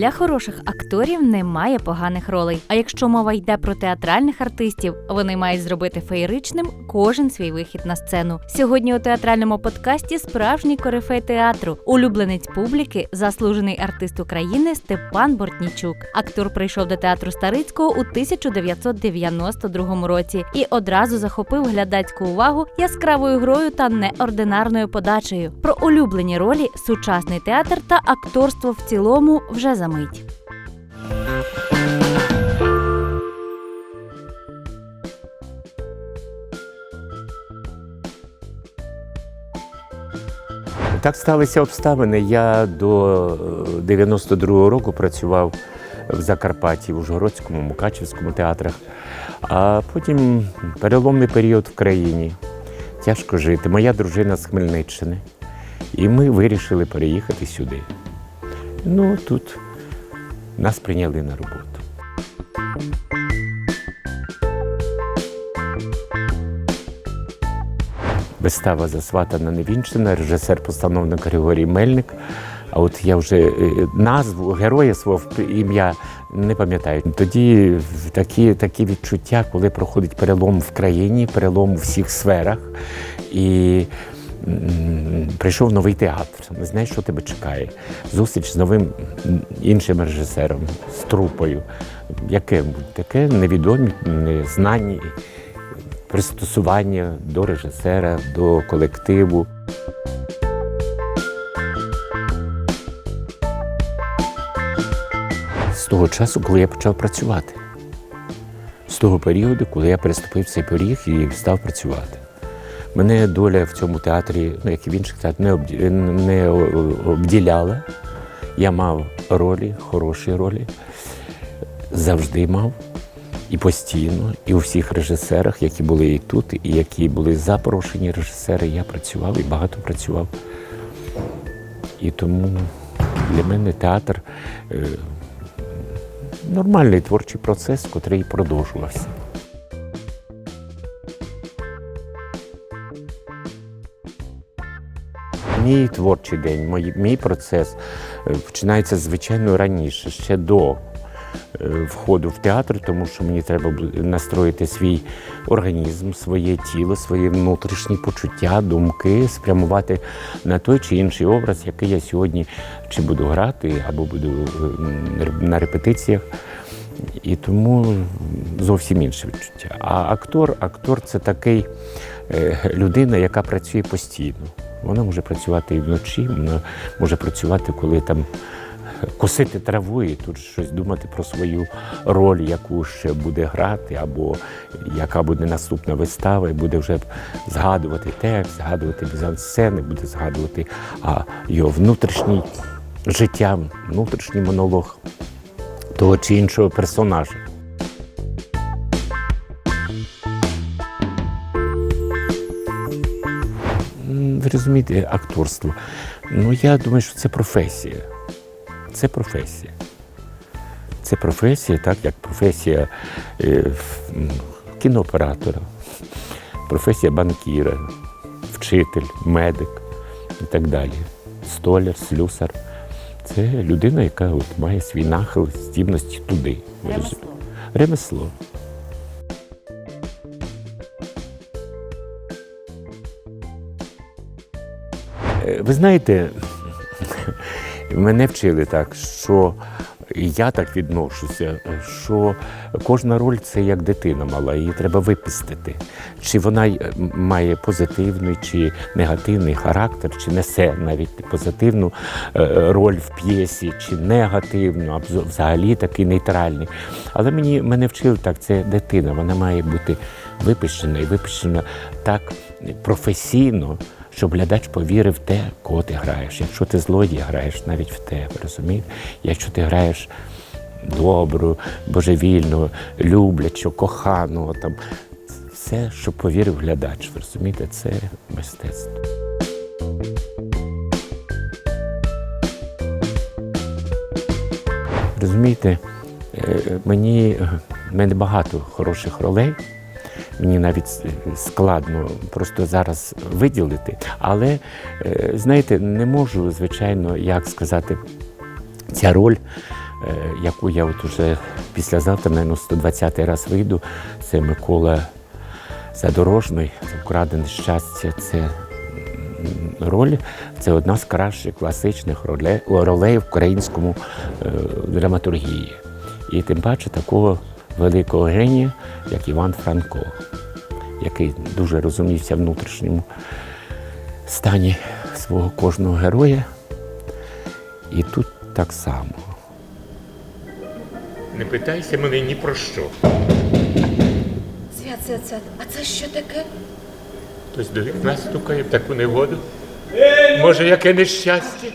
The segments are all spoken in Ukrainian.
Для хороших акторів немає поганих ролей. А якщо мова йде про театральних артистів, вони мають зробити феєричним кожен свій вихід на сцену. Сьогодні у театральному подкасті справжній корифей театру, улюбленець публіки, заслужений артист України Степан Бортнічук. Актор прийшов до театру Старицького у 1992 році і одразу захопив глядацьку увагу яскравою грою та неординарною подачею. Про улюблені ролі, сучасний театр та акторство в цілому вже за мить. Так сталися обставини. Я до е, 92-го року працював в Закарпатті, в Ужгородському, Мукачівському театрах, а потім переломний період в країні. Тяжко жити. Моя дружина з Хмельниччини. І ми вирішили переїхати сюди. Ну, тут нас прийняли на роботу. Вистава засватана Невінчина, режисер-постановник Григорій Мельник. А от я вже е, назву героя свого ім'я не пам'ятаю. Тоді такі, такі відчуття, коли проходить перелом в країні, перелом у всіх сферах. І прийшов новий театр. Не знаєш, що тебе чекає. Зустріч з новим іншим режисером, з трупою. Яке таке невідомі, незнані пристосування до режисера, до колективу. З того часу, коли я почав працювати. З того періоду, коли я переступив цей поріг і став працювати. Мене доля в цьому театрі, ну як і в інших театрах, не, обді- не обділяла. Я мав ролі, хороші ролі, завжди мав і постійно, і у всіх режисерах, які були і тут, і які були запрошені режисери, я працював і багато працював. І тому для мене театр е, нормальний творчий процес, котрий продовжувався. Мій творчий день, мій, мій процес е, починається звичайно раніше, ще до е, входу в театр, тому що мені треба настроїти свій організм, своє тіло, свої внутрішні почуття, думки, спрямувати на той чи інший образ, який я сьогодні чи буду грати, або буду е, на репетиціях. І тому зовсім інше відчуття. А актор, актор це такий людина, яка працює постійно. Вона може працювати і вночі, вона може працювати, коли там косити траву і тут щось думати про свою роль, яку ще буде грати, або яка буде наступна вистава, і буде вже згадувати текст, згадувати мізансцени, буде згадувати а, його внутрішній життя, внутрішній монолог того чи іншого персонажа. Ви розумієте, акторство. Ну, я думаю, що це професія. Це професія. Це професія, так як професія е, кінооператора, професія банкіра, вчитель, медик і так далі. Столяр, слюсар. Це людина, яка от має свій нахил, здібності туди. Розумієте? Ремесло. Ви знаєте, мене вчили так, що я так відношуся, що кожна роль це як дитина мала, її треба випустити. Чи вона е, має позитивний чи негативний характер, чи несе навіть позитивну е, роль в п'єсі, чи негативну, а взагалі такий нейтральний. Але мені мене вчили так, це дитина, вона має бути випущена і випущена так професійно щоб глядач повірив в те, кого ти граєш. Якщо ти злодія граєш навіть в тебе, розумієте? Якщо ти граєш добру, божевільну, люблячу, кохану, там все, щоб повірив глядач. Розумієте, це мистецтво. Розумієте, е, мені в мене багато хороших ролей. Мені навіть складно просто зараз виділити. Але е, знаєте, не можу, звичайно, як сказати, ця роль е, яку я от уже післязавтра, мабуть, 120 раз вийду. Це Микола Задорожний, «Украдене щастя. Це роль, це одна з кращих класичних ролей, ролей в українському е, драматургії. І тим паче такого великого генія, як Іван Франко, який дуже розумівся в внутрішньому стані свого кожного героя. І тут так само. Не питайся мене ні про що. Свят, свят, свят, а це що таке? Хтось до вікна стукає в таку негоду. Може, яке нещастя?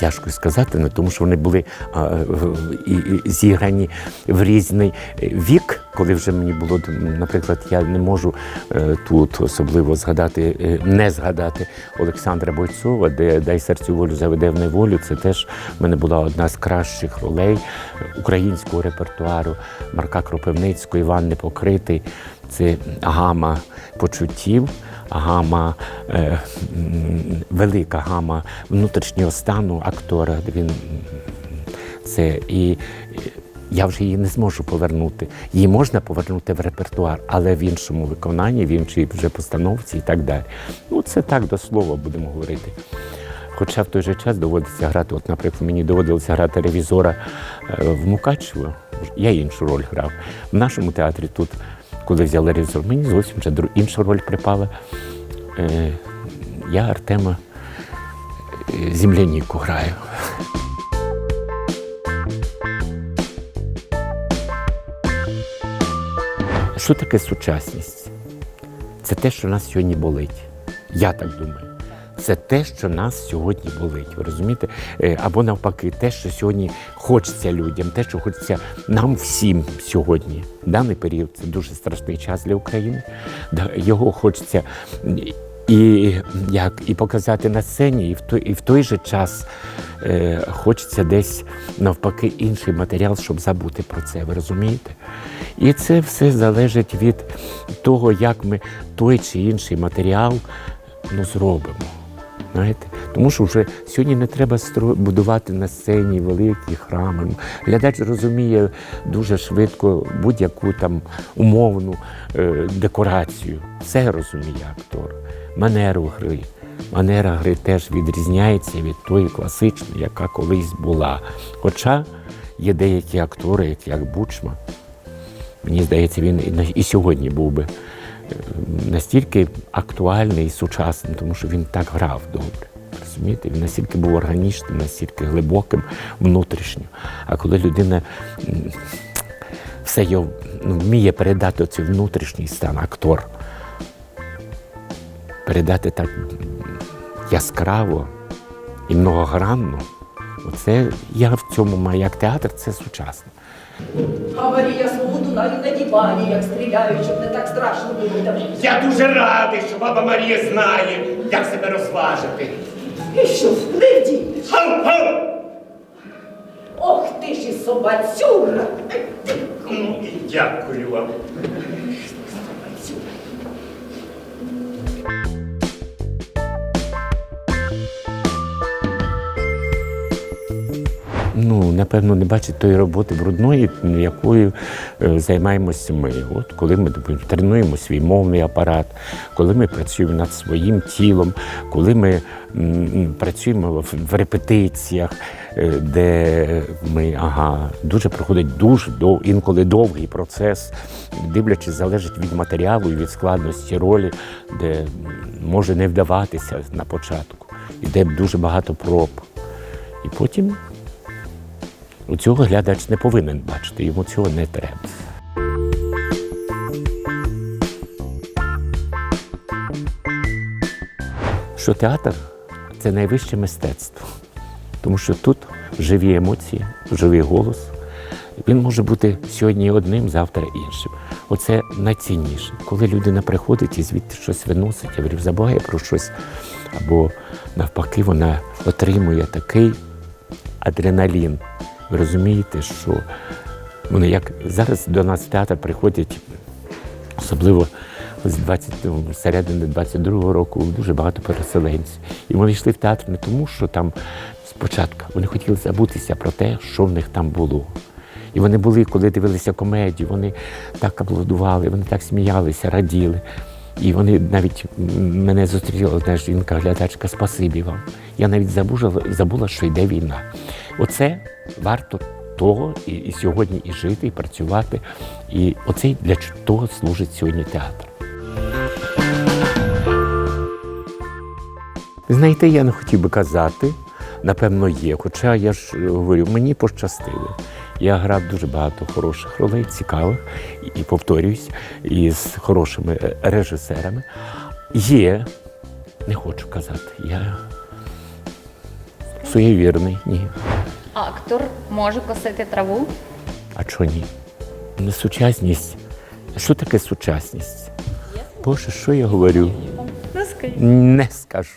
Тяжко сказати, ну, тому що вони були зіграні в різний вік, коли вже мені було, наприклад, я не можу е, тут особливо згадати, е, не згадати Олександра Бойцова, де Дай серцю волю заведе в неволю. Це теж в мене була одна з кращих ролей українського репертуару Марка Кропивницького, Іван Непокритий. Це гама почуттів, гама, е, велика гама внутрішнього стану актора. Він це і. Я вже її не зможу повернути. Її можна повернути в репертуар, але в іншому виконанні, в іншій вже постановці і так далі. Ну, це так до слова будемо говорити. Хоча в той же час доводиться грати, от, наприклад, мені доводилося грати ревізора е, в Мукачево. Я іншу роль грав. В нашому театрі тут, коли взяли ревізор, мені зовсім вже інша роль припала. Е, Я Артема е, Земляніку граю. Що таке сучасність? Це те, що нас сьогодні болить. Я так думаю. Це те, що нас сьогодні болить. Ви розумієте? Е, Або навпаки, те, що сьогодні хочеться людям, те, що хочеться нам всім сьогодні. Даний період це дуже страшний час для України. Його хочеться і, як, і показати на сцені, і в той, і в той же час е, хочеться десь навпаки інший матеріал, щоб забути про це. Ви розумієте? І це все залежить від того, як ми той чи інший матеріал ну, зробимо. Знаєте? Тому що вже сьогодні не треба будувати на сцені великі храми. Глядач розуміє дуже швидко будь-яку там умовну е, декорацію. Все розуміє актор. Манеру гри. Манера гри теж відрізняється від тої класичної, яка колись була. Хоча є деякі актори, як, Бучма, Мені здається, він і, сьогодні був би настільки актуальний і сучасним, тому що він так грав добре. Розумієте? Він настільки був органічним, настільки глибоким внутрішньо. А коли людина все його ну, вміє передати цей внутрішній стан, актор, передати так яскраво і многогранно, оце я в цьому маю як театр, це сучасно. А Марія свого навіть на дивані, як стріляють, щоб не так страшно було. Я дуже радий, що баба Марія знає, як себе розважити. І що, не вдінеш? Гав, гав! Ох ти ж і собацюра! Ну, і дякую вам. Ну, напевно, не бачить тої роботи брудної, якою е, займаємося ми. От коли ми тренуємо свій мовний апарат, коли ми працюємо над своїм тілом, коли ми працюємо в, репетиціях, е, де ми ага, дуже проходить дуже дов, інколи довгий процес, дивлячись, залежить від матеріалу і від складності ролі, де може не вдаватися на початку, іде дуже багато проб. І потім цього глядач не повинен бачити, йому цього не треба. Що театр це найвище мистецтво, тому що тут живі емоції, живий голос. Він може бути сьогодні одним, завтра іншим. Оце найцінніше. Коли людина приходить і звідти щось виносить, я говорю, забуває про щось, або навпаки, вона отримує такий адреналін. Ви розумієте, що вони як зараз до нас в театр приходять, особливо з 20, ну, середини 22-го року дуже багато переселенців. І вони йшли в театр не тому, що там спочатку вони хотіли забутися про те, що в них там було. І вони були, коли дивилися комедію, вони так аплодували, вони так сміялися, раділи. І вони навіть мене зустріла одна жінка, глядачка, спасибі вам. Я навіть забула, забула, що йде війна. Оце варто того і, і сьогодні і жити, і працювати. І оце для того служить сьогодні театр. Знаєте, я не хотів би казати, напевно, є. Хоча я ж говорю, мені пощастило. Я грав дуже багато хороших ролей, цікавих, і, повторююсь, і з хорошими е, режисерами. Є, не хочу казати, я суєвірний, ні. Актор може косити траву? А чого ні? Не сучасність. Що таке сучасність? Боже, що я говорю? Ну. Не скажу.